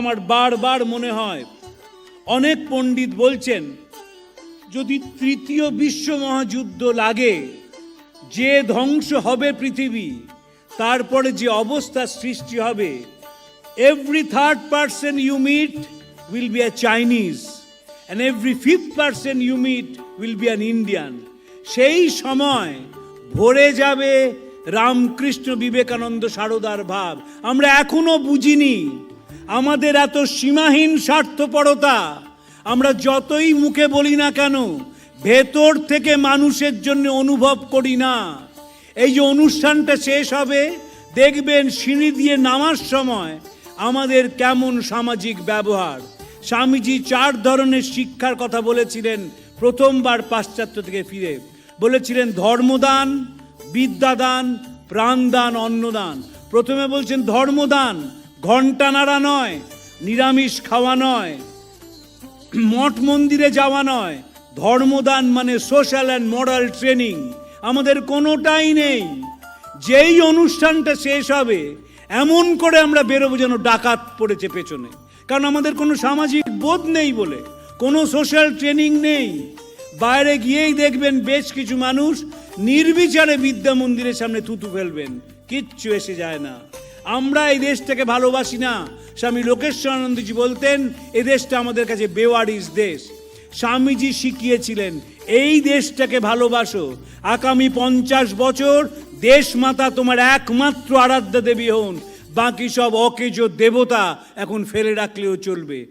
আমার বারবার মনে হয়, অনেক পণ্ডিত বলছেন, যদি তৃতীয় বিশ্ব মহাযুদ্ধ লাগে, যে ধ্বংস হবে পৃথিবী, তারপরে যে অবস্থা সৃষ্টি হবে every third person you meet will be a Chinese and every fifth person you meet will be an Indian সেই সময় ভরে যাবে রামকৃষ্ণ বিবেকানন্দ সারদার ভাব। আমরা এখনও বুঝিনি আমাদের এত সীমাহীন স্বার্থপরতা, আমরা যতই মুখে বলি না কেন, ভেতর থেকে মানুষের জন্য অনুভব করি না। এই যে অনুষ্ঠানটা শেষ হবে, দেখবেন সিঁড়ি দিয়ে নামার সময় আমাদের কেমন সামাজিক ব্যবহার। স্বামীজি চার ধরনের শিক্ষার কথা বলেছিলেন, প্রথমবার পাশ্চাত্য থেকে ফিরে। বলেছিলেন ধর্মদান, বিদ্যাদান, প্রাণদান, অন্নদান। প্রথমে বলছেন ধর্মদান ঘণ্টা নাড়া নয়, নিরামিষ খাওয়া নয়, মঠ মন্দিরে যাওয়া নয়, ধর্মদান মানে সোশ্যাল অ্যান্ড মোরাল ট্রেনিং আমাদের কোনোটাই নেই। যেই অনুষ্ঠানটা শেষ হবে, এমন করে আমরা বেরোবো যেন ডাকাত পড়েছে পেছনে। কারণ আমাদের কোনো সামাজিক বোধ নেই বলে, কোনো সোশ্যাল ট্রেনিং নেই। বাইরে গিয়েই দেখবেন বেশ কিছু মানুষ নির্বিচারে বিদ্যা মন্দিরের সামনে থুতু ফেলবেন। কিচ্ছু এসে যায় না। আমরা এই দেশটাকে ভালোবাসি না। স্বামী লোকেশ্বরানন্দজি বলতেন, এ দেশটা আমাদের কাছে বেওয়ারিস দেশ। স্বামীজি শিখিয়েছিলেন, এই দেশটাকে ভালোবাসো। আগামী পঞ্চাশ বছর দেশ মাতা তোমার একমাত্র আরাধ্যা দেবী হন। বাকি সব অকেজ দেবতা এখন ফেলে রাখলেও চলবে।